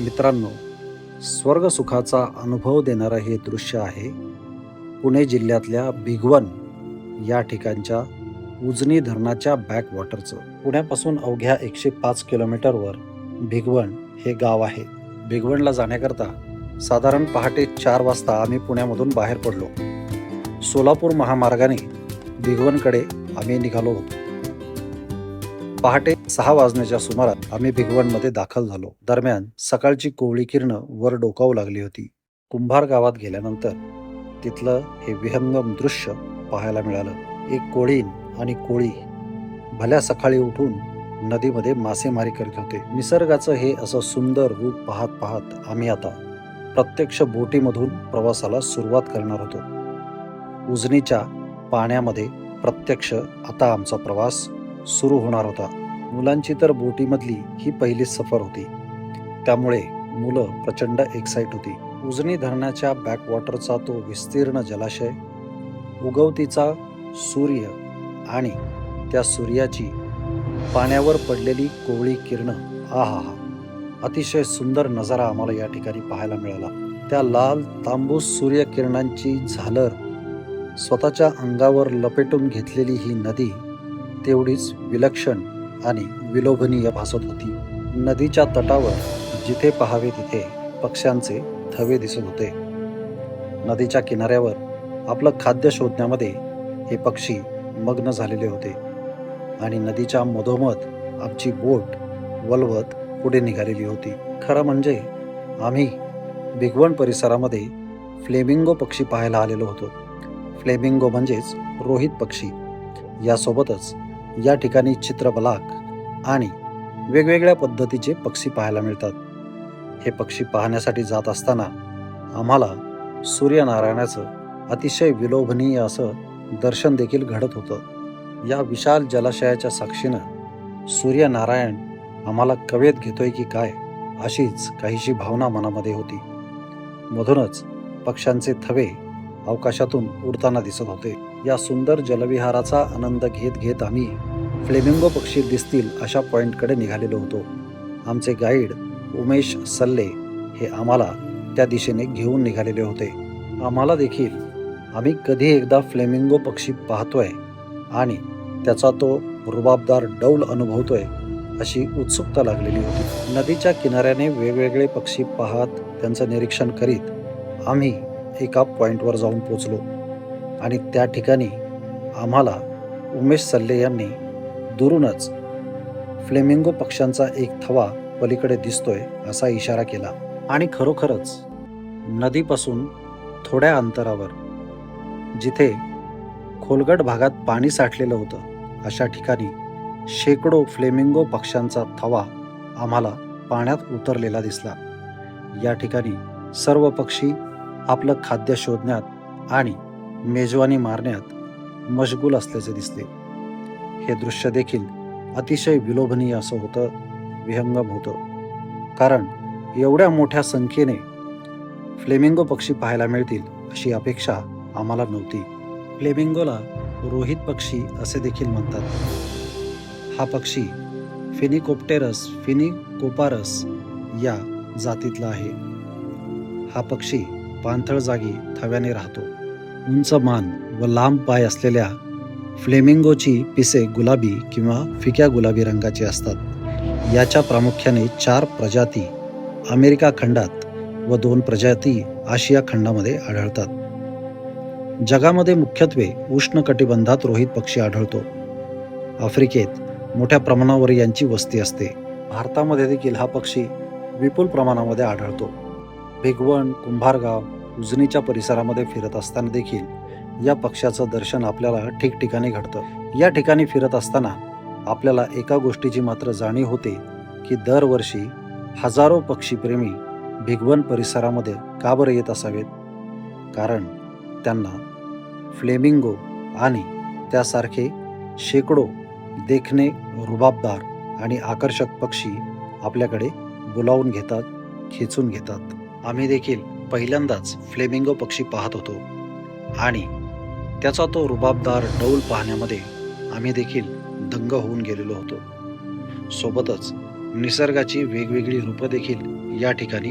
मित्रांनो स्वर्ग सुखाचा अनुभव देणारं हे दृश्य आहे पुणे जिल्ह्यातल्या भिगवण या ठिकाणच्या उजनी धरणाच्या बॅकवॉटरचं पुण्यापासून अवघ्या एकशे पाच किलोमीटरवर भिगवण हे गाव आहे. भिगवणला जाण्याकरता साधारण पहाटे चार वाजता आम्ही पुण्यामधून बाहेर पडलो. सोलापूर महामार्गाने भिगवणकडे आम्ही निघालो होतो. पहाटे सहा वाजण्याच्या सुमारात आम्ही भिगवणमध्ये दाखल झालो. दरम्यान सकाळची कोवळी किरण वर डोकावू लागली होती. कुंभार गावात गेल्यानंतर तिथलं हे विहंगम दृश्य पाहायला मिळालं. एक कोळीन आणि कोळी भल्या सकाळी उठून नदीमध्ये मासेमारी करीत होते. निसर्गाचं हे असं सुंदर रूप पाहत पाहत आम्ही आता प्रत्यक्ष बोटीमधून प्रवासाला सुरुवात करणार होतो. उजनीच्या पाण्यामध्ये प्रत्यक्ष आता आमचा प्रवास सुरू होणार होता. मुलांची तर बोटीमधली ही पहिलीच सफर होती. त्यामुळे मुलं प्रचंड एक्साईट होती. उजनी धरणाच्या बॅकवॉटरचा तो विस्तीर्ण जलाशय उगवतीचा सूर्य आणि त्या सूर्याची पाण्यावर पडलेली कोवळी किरणं. हा हा हा अतिशय सुंदर नजारा आम्हाला या ठिकाणी पाहायला मिळाला. त्या लाल तांबूस सूर्यकिरणांची झालर स्वतःच्या अंगावर लपेटून घेतलेली ही नदी तेवढीच विलक्षण आणि विलोभनीय भासत होती. नदीच्या तटावर जिथे पहावे तिथे पक्ष्यांचे थवे दिसत होते. नदीच्या किनाऱ्यावर आपलं खाद्य शोधण्यामध्ये हे पक्षी मग्न झालेले होते आणि नदीच्या मधोमध आमची बोट वलवत पुढे निघालेली होती. खरं म्हणजे आम्ही भिगवण परिसरामध्ये फ्लेमिंगो पक्षी पाहायला आलेलो होतो. फ्लेमिंगो म्हणजेच रोहित पक्षी. यासोबतच या ठिकाणी चित्रबलाक आणि वेगवेगळ्या पद्धतीचे पक्षी पाहायला मिळतात. हे पक्षी पाहण्यासाठी जात असताना आम्हाला सूर्यनारायणाचं अतिशय विलोभनीय असं दर्शन देखील घडत होतं. या विशाल जलाशयाच्या साक्षीनं सूर्यनारायण आम्हाला कवेत घेतोय की काय अशीच काहीशी भावना मनामध्ये होती. मधूनच पक्ष्यांचे थवे अवकाशातून उडताना दिसत होते. या सुंदर जलविहाराचा आनंद घेत घेत आम्ही फ्लेमिंगो पक्षी दिसतील अशा पॉईंटकडे निघालेलो होतो. आमचे गाईड उमेश सल्ले हे आम्हाला त्या दिशेने घेऊन निघालेले होते. आम्हाला देखील आम्ही कधी एकदा फ्लेमिंगो पक्षी पाहतोय आणि त्याचा तो रुबाबदार डौल अनुभवतोय अशी उत्सुकता लागलेली होती. नदीच्या किनाऱ्याने वेगवेगळे पक्षी पाहत त्यांचं निरीक्षण करीत आम्ही एका पॉईंटवर जाऊन पोचलो. आणि त्या ठिकाणी आम्हाला उमेश सल्ले यांनी दुरूनच फ्लेमिंगो पक्ष्यांचा एक थवा पलीकडे दिसतोय असा इशारा केला. आणि खरोखरच नदीपासून थोड्या अंतरावर जिथे खोलगट भागात पाणी साठलेलं होतं अशा ठिकाणी शेकडो फ्लेमिंगो पक्ष्यांचा थवा आम्हाला पाण्यात उतरलेला दिसला. या ठिकाणी सर्व पक्षी आपलं खाद्य शोधण्यात आणि मेजवानी मारण्यात मशगूल असल्याचे दिसते हे दृश्य देखील अतिशय विलोभनीय असं होतं विहंगम होतं. कारण एवढ्या मोठ्या संख्येने फ्लेमिंगो पक्षी पाहायला मिळतील अशी अपेक्षा आम्हाला नव्हती. फ्लेमिंगोला रोहित पक्षी असे देखील म्हणतात. हा पक्षी फिनिकोप्टेरस फिनिकोपारस या जातीतला आहे. हा पक्षी पाणथळ जागी थव्याने राहतो. उंच मान व लांब पाय असलेल्या फ्लेमिंगोची पिसे गुलाबी किंवा फिक्या गुलाबी रंगाची असतात. याच्या प्रामुख्याने चार प्रजाती अमेरिका खंडात व दोन प्रजाती आशिया खंडामध्ये आढळतात. जगामध्ये मुख्यत्वे उष्णकटिबंधात रोहित पक्षी आढळतो. आफ्रिकेत मोठ्या प्रमाणावर यांची वस्ती असते. भारतामध्ये देखील हा पक्षी विपुल प्रमाणामध्ये आढळतो. भिगवण कुंभारगाव उजनीच्या परिसरामध्ये फिरत असताना देखील या पक्ष्याचं दर्शन आपल्याला ठिकठिकाणी घडतं. या ठिकाणी फिरत असताना आपल्याला एका गोष्टीची मात्र जाणीव होते की दरवर्षी हजारो पक्षीप्रेमी भिगवण परिसरामध्ये का बरं येत असावेत? कारण त्यांना फ्लेमिंगो आणि त्यासारखे शेकडो देखणे रुबाबदार आणि आकर्षक पक्षी आपल्याकडे बोलावून घेतात खेचून घेतात. आम्ही देखील पहिल्यांदाच फ्लेमिंगो पक्षी पाहत होतो. आणि त्याचा तो रुबाबदार डौल पाहण्यामध्ये आम्ही देखील दंग होऊन गेलेलो होतो. सोबतच निसर्गाची वेगवेगळी रूपं देखील या ठिकाणी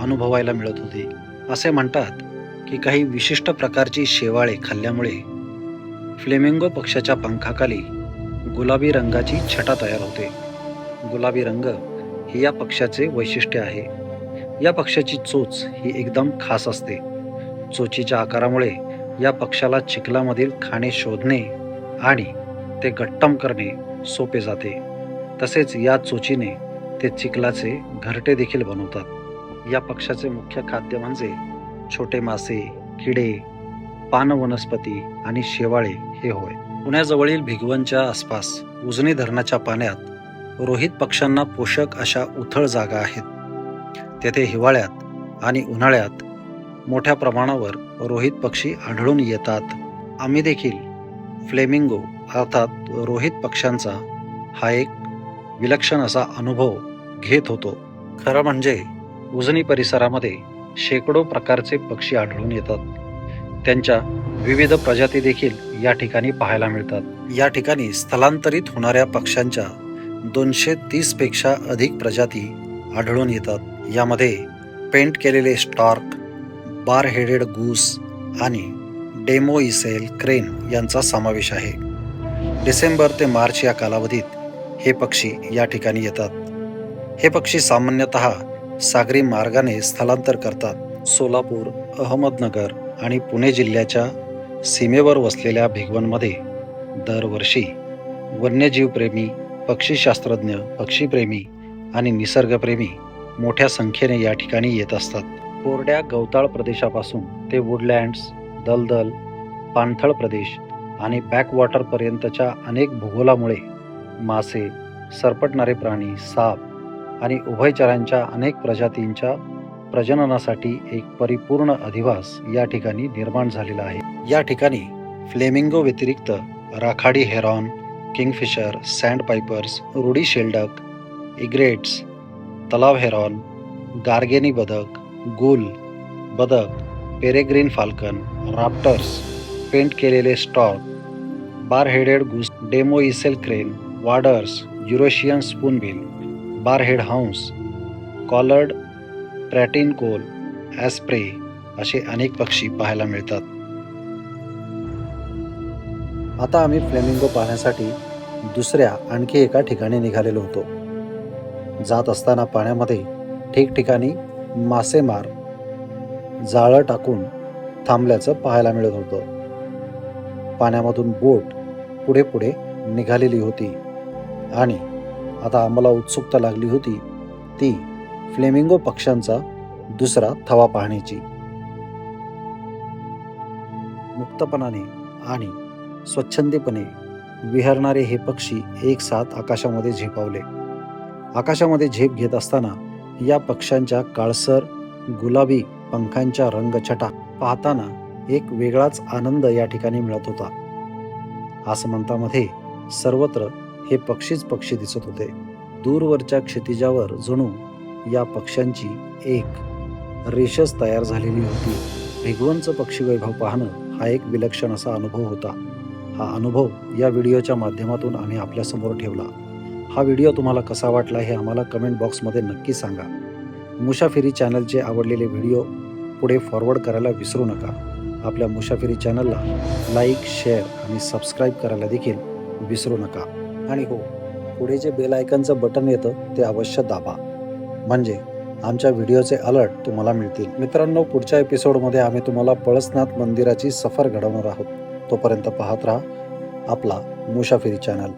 अनुभवायला मिळत होते. असे म्हणतात की काही विशिष्ट प्रकारची शेवाळे खाल्ल्यामुळे फ्लेमिंगो पक्षाच्या पंखाखाली गुलाबी रंगाची छटा तयार होते. गुलाबी रंग हे या पक्षाचे वैशिष्ट्य आहे. या पक्षाची चोच ही एकदम खास असते. चोचीच्या आकारामुळे या पक्षाला चिखलामधील खाणे शोधणे आणि ते गट्टम करणे सोपे जाते. तसेच या चोचीने ते चिखलाचे घरटे देखील बनवतात. या पक्षाचे मुख्य खाद्य म्हणजे छोटे मासे किडे पान वनस्पती आणि शेवाळे हे होय. पुण्याजवळील भिगवणच्या आसपास उजनी धरणाच्या पाण्यात रोहित पक्ष्यांना पोषक अशा उथळ जागा आहेत. तेथे हिवाळ्यात आणि उन्हाळ्यात मोठ्या प्रमाणावर रोहित पक्षी आढळून येतात. आम्ही देखील फ्लेमिंगो अर्थात रोहित पक्ष्यांचा हा एक विलक्षण असा अनुभव घेत होतो. खरं म्हणजे उजनी परिसरामध्ये शेकडो प्रकारचे पक्षी आढळून येतात. त्यांच्या विविध प्रजाती देखील या ठिकाणी पाहायला मिळतात. या ठिकाणी स्थलांतरित होणाऱ्या पक्ष्यांच्या दोनशे तीसपेक्षा अधिक प्रजाती आढळून येतात. यामध्ये पेंट केलेले स्टॉर्क बार हेडेड गूस आणि डेमो इसेल क्रेन यांचा समावेश आहे. डिसेंबर ते मार्च या कालावधीत हे पक्षी या ठिकाणी येतात. हे पक्षी सामान्यतः सागरी मार्गाने स्थलांतर करतात. सोलापूर अहमदनगर आणि पुणे जिल्ह्याच्या सीमेवर वसलेल्या भिगवणमध्ये दरवर्षी वन्यजीवप्रेमी पक्षीशास्त्रज्ञ पक्षीप्रेमी आणि निसर्गप्रेमी मोठ्या संख्येने या ठिकाणी येत असतात. कोरड्या गवताळ प्रदेशापासून ते वुडलँड्स दलदल पाणथळ प्रदेश आणि बॅकवॉटरपर्यंतच्या अनेक भूगोलामुळे मासे सरपटणारे प्राणी साप आणि उभयचरांच्या अनेक प्रजातींच्या प्रजननासाठी एक परिपूर्ण अधिवास या ठिकाणी निर्माण झालेला आहे. या ठिकाणी फ्लेमिंगो व्यतिरिक्त राखाडी heron kingfisher sandpipers ruddy shelduck egrets तलाव हेरॉन गार्गेनी बदक गुल बदक पेरेग्रीन फाल्कन राप्टर्स पेंट केलेले stork bar headed goose demoiselle crane waders Eurasian spoonbill bar head house collared pratincole osprey असे अनेक पक्षी पाहायला मिळतात. आता आम्ही फ्लेमिंगो पाहण्यासाठी दुसऱ्या आणखी एका ठिकाणी निघालेलो होतो. जात असताना पाण्यामध्ये ठिकठिकाणी मासेमार जाळं टाकून थांबल्याचं पाहायला मिळत होतं. पाण्यामधून बोट पुढे पुढे निघालेली होती आणि आता आम्हाला उत्सुकता लागली होती ती फ्लेमिंगो पक्ष्यांचा दुसरा थवा पाहण्याची. मुक्तपणाने आणि स्वच्छंदीपणे विहरणारे हे पक्षी एक साथ आकाशामध्ये झेपावले. आकाशामध्ये झेप घेत असताना या पक्ष्यांच्या काळसर गुलाबी पंखांच्या रंगछटा पाहताना एक वेगळाच आनंद या ठिकाणी मिळत होता. आसमंतामध्ये सर्वत्र हे पक्षीच पक्षी दिसत होते. दूरवरच्या क्षितिजावर जणू या पक्ष्यांची एक रेषच तयार झालेली होती. भिगवणचं पक्षी वैभव पाहणं हा एक विलक्षण असा अनुभव होता. हा अनुभव या व्हिडिओच्या माध्यमातून आम्ही आपल्यासमोर ठेवला. हा व्हिडिओ तुम्हाला कसा वाटला हे आम्हाला कमेंट बॉक्समध्ये नक्की सांगा. मुशाफिरी चॅनलचे आवडलेले व्हिडिओ पुढे फॉरवर्ड करायला विसरू नका. आपल्या मुशाफिरी चॅनलला लाईक शेअर आणि सबस्क्राईब करायला देखील विसरू नका. आणि हो पुढे जे बेल आयकनचं बटन येतं ते अवश्य दाबा. म्हणजे आमच्या व्हिडिओचे अलर्ट तुम्हाला मिळतील. मित्रांनो पुढच्या एपिसोडमध्ये आम्ही तुम्हाला पळसनाथ मंदिराची सफर घडवणार आहोत. तोपर्यंत पाहत राहा आपला मुशाफिरी चॅनल